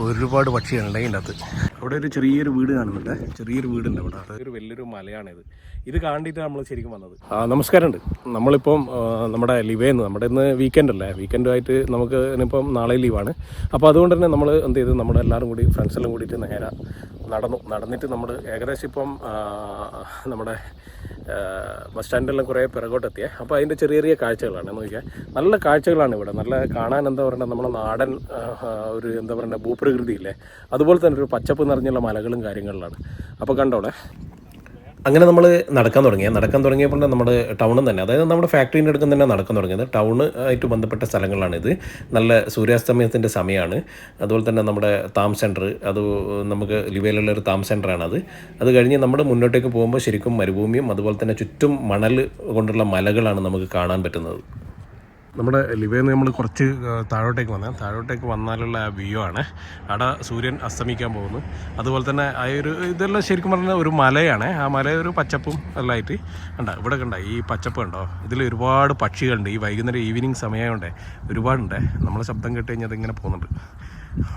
ഒരുപാട് പക്ഷികളുണ്ട് അതിന്റെ അകത്ത്. അവിടെ ഒരു ചെറിയൊരു വീട് കാണുന്നുണ്ട്. ചെറിയൊരു വീടുണ്ട് അവിടെ. അതൊരു വലിയൊരു മലയാണിത്. ഇത് കണ്ടിട്ട് നമ്മൾ ശരിക്കും വന്നത്. ആ നമസ്കാരമുണ്ട്. നമ്മളിപ്പം നമ്മുടെ ലീവേന്ന് നമ്മുടെ ഇന്ന് വീക്കെൻഡ് അല്ലേ? വീക്കെൻഡുമായിട്ട് നമുക്ക് ഇനിയിപ്പം നാളെ ലീവാണ് അപ്പോൾ അതുകൊണ്ട് തന്നെ നമ്മൾ എന്ത് ചെയ്തു? നമ്മുടെ എല്ലാവരും കൂടി ഫ്രണ്ട്സെല്ലാം കൂടിയിട്ട് നേരെ നടന്നു. നടന്നിട്ട് നമ്മൾ ഏകദേശം ഇപ്പം നമ്മുടെ ബസ് സ്റ്റാൻഡിലെല്ലാം കുറേ പിറകോട്ടെത്തിയേ അപ്പോൾ അതിന്റെ ചെറിയ ചെറിയ കാഴ്ചകളാണ്. എന്ന് നോക്കിയാൽ നല്ല കാഴ്ചകളാണ് ഇവിടെ. നല്ല കാണാൻ എന്താ പറയുക നമ്മുടെ നാടൻ ഒരു എന്താ പറയുക ഭൂപ്രകൃതി ഇല്ലേ അതുപോലെ തന്നെ ഒരു പച്ചപ്പ് നിറഞ്ഞുള്ള മലകളും കാര്യങ്ങളിലാണ്. അപ്പോൾ കണ്ടോളെ. അങ്ങനെ നമ്മൾ നടക്കാൻ തുടങ്ങി. നടക്കാൻ തുടങ്ങിയപ്പോൾ നമ്മുടെ ടൗണും തന്നെ അതായത് നമ്മുടെ ഫാക്ടറീന്റെ അടുക്കം തന്നെ നടക്കാൻ തുടങ്ങിയത്. ടൗൺ ആയിട്ട് ബന്ധപ്പെട്ട സ്ഥലങ്ങളാണിത് നല്ല സൂര്യാസ്തമയത്തിന്റെ സമയമാണ് അതുപോലെ തന്നെ നമ്മുടെ താം സെന്റർ അത് നമുക്ക് ലിവയിലുള്ള ഒരു താം സെന്ററാണ് അത്. അത് കഴിഞ്ഞ് നമ്മുടെ മുന്നോട്ടേക്ക് പോകുമ്പോൾ ശരിക്കും മരുഭൂമിയും അതുപോലെ തന്നെ ചുറ്റും മണൽ കൊണ്ടുള്ള മലകളാണ് നമുക്ക് കാണാൻ പറ്റുന്നത്. നമ്മുടെ ലിവേന്ന് നമ്മൾ കുറച്ച് താഴോട്ടേക്ക് വന്നാൽ താഴോട്ടേക്ക് വന്നാലുള്ള ആ വ്യൂ ആണ്. അവിടെ സൂര്യൻ അസ്തമിക്കാൻ പോകുന്നു. അതുപോലെ തന്നെ ആ ഒരു ഇതെല്ലാം ശരിക്കും പറഞ്ഞാൽ ഒരു മലയാണ്. ആ മല ഒരു പച്ചപ്പും എല്ലാം ആയിട്ട് കണ്ട ഇവിടെ കണ്ട ഈ പച്ചപ്പ് കണ്ടോ? ഇതിൽ ഒരുപാട് പക്ഷികളുണ്ട്. ഈ വൈകുന്നേരം ഈവനിങ് സമയമുണ്ട് ഒരുപാടുണ്ട്. നമ്മളെ ശബ്ദം കേട്ട് കഴിഞ്ഞാൽ അതിങ്ങനെ പോകുന്നുണ്ട്.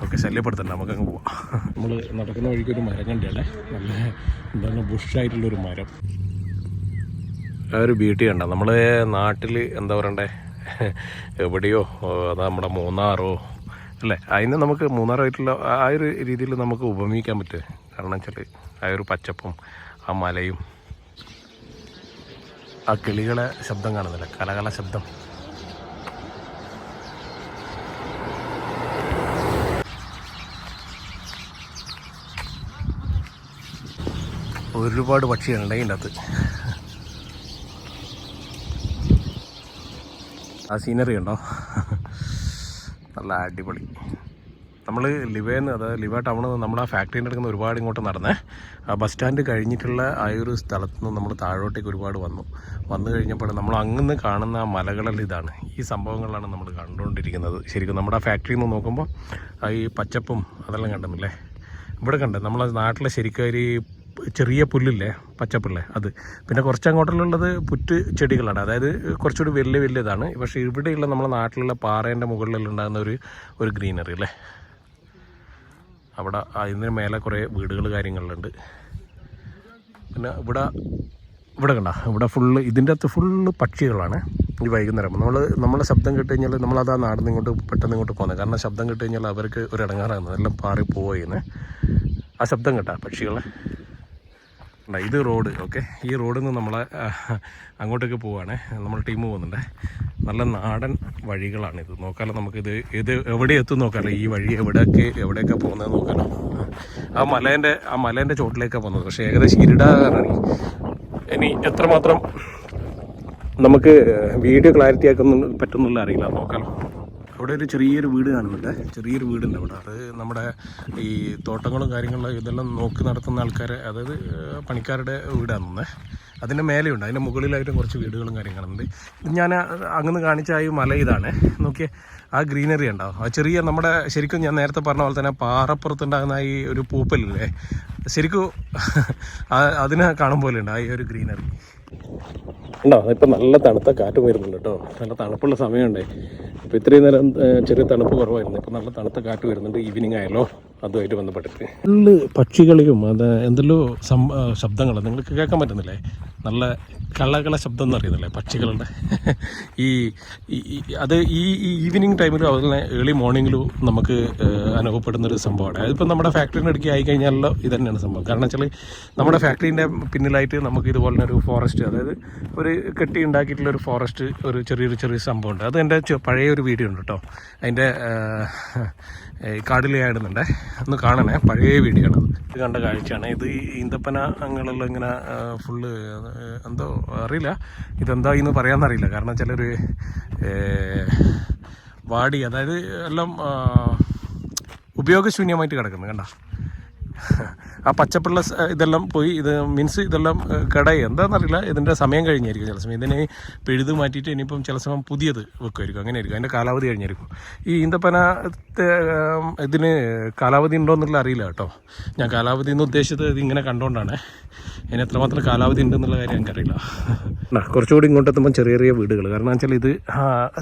ഓക്കെ ശല്യപ്പെടുത്തണ്ട. നമുക്കങ്ങ് പോവാം. നമ്മൾ നടക്കുന്ന വഴിക്ക് ഒരു മരം കണ്ടല്ലേ നല്ല എന്താണ് ബുഷായിട്ടുള്ളൊരു മരം. ആ ഒരു ബ്യൂട്ടി കണ്ട. നമ്മൾ നാട്ടിൽ എന്താ പറയണ്ടേ? എവിടെയോ അത് നമ്മുടെ മൂന്നാറോ അല്ലേ? അതിന് നമുക്ക് മൂന്നാറായിട്ടുള്ള ആ ഒരു രീതിയിൽ നമുക്ക് ഉപമിക്കാൻ പറ്റും. കാരണം വെച്ചാൽ ആ ഒരു പച്ചപ്പും ആ മലയും ആ കിളികളെ ശബ്ദം കാണുന്നില്ല. കലകല ശബ്ദം. ഒരുപാട് പക്ഷികളുണ്ട് അതിന്റെ അകത്ത്. ആ സീനറി ഉണ്ടോ നല്ല അടിപൊളി. നമ്മൾ ലിവേന്ന് അതായത് ലിവ ടൗണിൽ നിന്ന് നമ്മുടെ ആ ഫാക്ടറിന്റെ അടുക്കുന്ന ഒരുപാട് ഇങ്ങോട്ട് നടന്നേ. ആ ബസ് സ്റ്റാൻഡ് കഴിഞ്ഞിട്ടുള്ള ആ ഒരു സ്ഥലത്ത് നിന്ന് നമ്മൾ താഴോട്ടേക്ക് ഒരുപാട് വന്നു. വന്നു കഴിഞ്ഞപ്പോൾ നമ്മൾ അങ്ങന്ന് കാണുന്ന ആ മലകളെല്ലാം ഇതാണ്. ഈ സംഭവങ്ങളാണ് നമ്മൾ കണ്ടുകൊണ്ടിരിക്കുന്നത്. ശരിക്കും നമ്മുടെ ആ ഫാക്ടറിയിൽ നിന്ന് നോക്കുമ്പോൾ ഈ പച്ചപ്പും അതെല്ലാം കണ്ടെന്നില്ലേ? ഇവിടെ കണ്ടേ? നമ്മളെ നാട്ടിലെ ശരിക്കും ഒരു ചെറിയ പുല്ലില്ലേ? പച്ചപ്പുള്ളേ അത്. പിന്നെ കുറച്ച് അങ്ങോട്ടുള്ളത് പുറ്റ് ചെടികളാണ്. അതായത് കുറച്ചുകൂടി വലിയ വലിയതാണ്. പക്ഷേ ഇവിടെയുള്ള നമ്മുടെ നാട്ടിലുള്ള പാറേന്റെ മുകളിലെല്ലാം ഉണ്ടാകുന്ന ഒരു ഒരു ഗ്രീനറി അല്ലേ? അവിടെ അതിന് മേലെ കുറേ വീടുകൾ കാര്യങ്ങളുണ്ട്. പിന്നെ ഇവിടെ ഇവിടെ കണ്ട ഇവിടെ ഫുള്ള് ഇതിന്റെ അകത്ത് ഫുള്ള് പക്ഷികളാണ് ഈ വൈകുന്നേരം. നമ്മൾ നമ്മളെ ശബ്ദം കേട്ട് കഴിഞ്ഞാൽ നമ്മളത് ആ നാടിൽ ഇങ്ങോട്ട് പെട്ടെന്ന് ഇങ്ങോട്ട് പോകുന്നത്. കാരണം ശബ്ദം കേട്ട് കഴിഞ്ഞാൽ അവർക്ക് ഒരു ഇടങ്ങാറാകുന്നത്. എല്ലാം പാറി പോവുകയെന്ന് ആ ശബ്ദം കേട്ടാ പക്ഷികളെ. ഇത് റോഡ് ഓക്കെ ഈ റോഡിൽ നിന്ന് നമ്മളെ അങ്ങോട്ടേക്ക് പോവുകയാണ് നമ്മൾ ടീം പോകുന്നുണ്ട്. നല്ല നാടൻ വഴികളാണ് ഇത്. നോക്കാലോ നമുക്കിത് ഇത് എവിടെ എത്തും നോക്കാലോ. ഈ വഴി എവിടെയൊക്കെ എവിടെയൊക്കെ പോകുന്നത് നോക്കാലോ. ആ മലേന്റെ ആ മലേന്റെ ചോട്ടിലേക്കാണ് പോകുന്നത്. പക്ഷേ ഏകദേശം ഇരുടാകാറാണ്. ഇനി എത്രമാത്രം നമുക്ക് വീഡിയോ ക്ലാരിറ്റി ആക്കുന്ന പറ്റുന്നില്ല അറിയില്ല. നോക്കാലോ. അവിടെ ഒരു ചെറിയൊരു വീട് കാണുന്നുണ്ട്. ചെറിയൊരു വീടുണ്ട് അവിടെ. അത് നമ്മുടെ ഈ തോട്ടങ്ങളും കാര്യങ്ങളും ഇതെല്ലാം നോക്കി നടത്തുന്ന ആൾക്കാരെ അതായത് പണിക്കാരുടെ പണിക്കാരുടെ വീടാണെന്ന്. അതിന്റെ മേലെയുണ്ട്. അതിന്റെ മുകളിലായിട്ട് കുറച്ച് വീടുകളും കാര്യങ്ങളുണ്ട് ഞാൻ അങ്ങനെ കാണിച്ച ആ മല ഇതാണ്. നോക്കിയേ ആ ഗ്രീനറി ഉണ്ടാവും. ആ ചെറിയ നമ്മുടെ ശരിക്കും ഞാൻ നേരത്തെ പറഞ്ഞ പോലെ തന്നെ പാറപ്പുറത്തുണ്ടാകുന്ന ഈ ഒരു പൂപ്പലില്ലേ? ശരിക്കും അതിനെ കാണും പോലെ ഉണ്ട് ആ ഈ ഒരു ഗ്രീനറി. ഉണ്ടോ ഇപ്പം നല്ല തണുത്ത കാറ്റ് വരുന്നുണ്ട് കേട്ടോ. നല്ല തണുപ്പുള്ള സമയമുണ്ടേ. ഇപ്പം ഇത്രയും നേരം ചെറിയ തണുപ്പ് കുറവായിരുന്നു. ഇപ്പം നല്ല തണുത്ത കാറ്റ് വരുന്നുണ്ട് ഈവനിങ് ആയാലോ അതുമായിട്ട് ബന്ധപ്പെട്ടിട്ട്. ഫുള്ള് പക്ഷികളെയും അത് എന്തെല്ലോ ശബ്ദങ്ങൾ നിങ്ങൾക്ക് കേൾക്കാൻ പറ്റുന്നില്ലേ? നല്ല കള്ളകള ശബ്ദം എന്ന് അറിയുന്നില്ലേ പക്ഷികളുടെ? ഈ അത് ഈ ഈവനിങ് ടൈമിലും അതുപോലെ ഏർലി മോർണിംഗിലും നമുക്ക് അനുഭവപ്പെടുന്ന ഒരു സംഭവമാണ്. അതിപ്പോൾ നമ്മുടെ ഫാക്ടറിന്റെ അടുക്കി ആയി കഴിഞ്ഞാലോ ഇത് തന്നെയാണ് സംഭവം. കാരണം വെച്ചാൽ നമ്മുടെ ഫാക്ടറീന്റെ പിന്നിലായിട്ട് നമുക്ക് ഇതുപോലെ ഒരു ഫോറസ്റ്റ് അതായത് ഒരു കെട്ടി ഉണ്ടാക്കിയിട്ടുള്ള ഒരു ഫോറസ്റ്റ് ഒരു ചെറിയൊരു ചെറിയ സംഭവമുണ്ട്. അത് എന്റെ പഴയ ഒരു വീഡിയോ ഉണ്ട് കേട്ടോ. അതിന്റെ കാടിൽ ആയിടുന്നുണ്ട് ഒന്ന് കാണണേ പഴയ വീഡിയോ ആണ് ഇത് കണ്ട കാഴ്ചയാണ്. ഇത് ഈന്തപ്പന അങ്ങനെയുള്ള ഇങ്ങനെ ഫുള്ള് എന്തോ അറിയില്ല. ഇതെന്താ എന്ന് പറയാമെന്നറിയില്ല കാരണം ചിലർ വാടി അതായത് എല്ലാം ഉപയോഗശൂന്യമായിട്ട് കിടക്കുന്നു കണ്ട? ആ പച്ചപ്പുള്ള ഇതെല്ലാം പോയി ഇത് മീൻസ് ഇതെല്ലാം കട കടയി എന്താണെന്നറിയില്ല ഇതിന്റെ സമയം കഴിഞ്ഞായിരിക്കും ചില സമയം. ഇതിനെ പിഴുത് മാറ്റിയിട്ട് ഇനിയിപ്പം ചില സമയം പുതിയത് വെക്കുമായിരിക്കും. അങ്ങനെ ആയിരിക്കും അതിന്റെ കാലാവധി കഴിഞ്ഞായിരിക്കും. ഈ ഈന്തപ്പന ഇതിന് കാലാവധി ഉണ്ടോ എന്നുള്ള അറിയില്ല കേട്ടോ. ഞാൻ കാലാവധി എന്ന് ഉദ്ദേശിച്ചത് ഇത് ഇങ്ങനെ കണ്ടുകൊണ്ടാണ് ഇനി എത്രമാത്രം കാലാവധി ഉണ്ടെന്നുള്ള കാര്യം എനിക്കറിയില്ല. കുറച്ചുകൂടി ഇങ്ങോട്ടെത്തുമ്പോൾ ചെറിയ ചെറിയ വീടുകൾ കാരണം വെച്ചാൽ ഇത്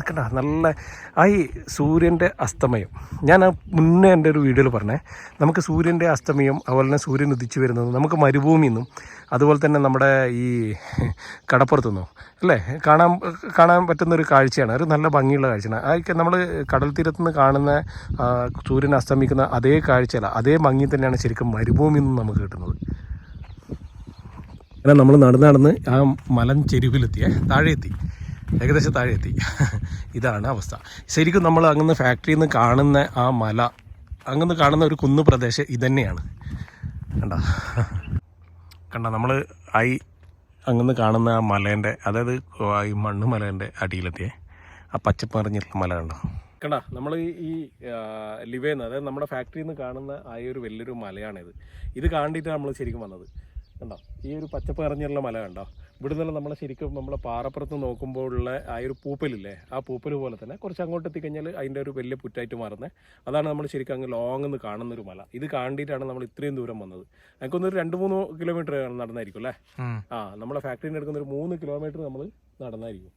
കണ്ട നല്ല ആ ഈ സൂര്യന്റെ അസ്തമയം. ഞാൻ മുന്നേ എന്റെ ഒരു വീഡിയോയിൽ പറഞ്ഞേ നമുക്ക് സൂര്യന്റെ അസ്തമയം അതുപോലെ തന്നെ സൂര്യൻ ഉദിച്ചു വരുന്നത് നമുക്ക് മരുഭൂമിയിൽ നിന്നും അതുപോലെ തന്നെ നമ്മുടെ ഈ കടപ്പുറത്തു നിന്നും അല്ലേ? കാണാൻ കാണാൻ പറ്റുന്ന ഒരു കാഴ്ചയാണ്. ഒരു നല്ല ഭംഗിയുള്ള കാഴ്ചയാണ്. അതൊക്കെ നമ്മൾ കടൽ തീരത്ത് നിന്ന് കാണുന്ന സൂര്യൻ അസ്തമിക്കുന്ന അതേ കാഴ്ചയല്ല അതേ ഭംഗി തന്നെയാണ് ശരിക്കും മരുഭൂമിയിൽ നിന്നും നമുക്ക് കിട്ടുന്നത്. അങ്ങനെ നമ്മൾ നടന്ന് നടന്ന് ആ മലൻ ചെരുവിലെത്തിയേ താഴെ എത്തി ഏകദേശം താഴെ എത്തി ഇതാണ് അവസ്ഥ. ശരിക്കും നമ്മൾ അങ്ങനെ ഫാക്ടറിയിൽ നിന്ന് കാണുന്ന ആ മല അങ്ങനെ കാണുന്ന ഒരു കുന്നു പ്രദേശം ഇതന്നെയാണ്. കണ്ട? കണ്ട നമ്മൾ ഐ അങ്ങനെ കാണുന്ന ആ മലേന്റെ അതായത് ഈ മണ്ണ് മലേന്റെ അടിയിലെത്തിയേ. ആ പച്ചപ്പ് നിറഞ്ഞിട്ടുള്ള മല കണ്ടോ? കണ്ട നമ്മൾ ഈ ലിവേന്ന് അതായത് നമ്മുടെ ഫാക്ടറിയിൽ നിന്ന് കാണുന്ന ആ ഒരു വലിയൊരു മലയാണിത്. ഇത് കാണിട്ടാണ് നമ്മൾ ശരിക്കും വന്നത്. കണ്ടോ ഈ ഒരു പച്ചപ്പ് നിറഞ്ഞിട്ടുള്ള മല കണ്ടോ? ഇവിടെ നിന്നുള്ള നമ്മൾ ശരിക്കും നമ്മളെ പാറപ്പുറത്ത് നോക്കുമ്പോഴുള്ള ആ ഒരു പൂപ്പലില്ലേ ആ പൂപ്പൽ പോലെ തന്നെ കുറച്ച് അങ്ങോട്ട് എത്തിക്കഴിഞ്ഞാൽ അതിന്റെ ഒരു വലിയ പുറ്റായിട്ട് മാറുന്നത് അതാണ് നമ്മൾ ശരിക്കും അങ്ങ് ലോങ് എന്ന് കാണുന്ന ഒരു മല. ഇത് കാണ്ടിട്ടാണ് നമ്മൾ ഇത്രയും ദൂരം വന്നത്. ഞങ്ങൾക്കൊന്നൊരു രണ്ട് മൂന്ന് കിലോമീറ്റർ നടന്നായിരിക്കും അല്ലേ? ആ നമ്മളെ ഫാക്ടറിന്റെ അടുക്കുന്ന എടുക്കുന്ന ഒരു മൂന്ന് കിലോമീറ്റർ നമ്മൾ നടന്നായിരിക്കും.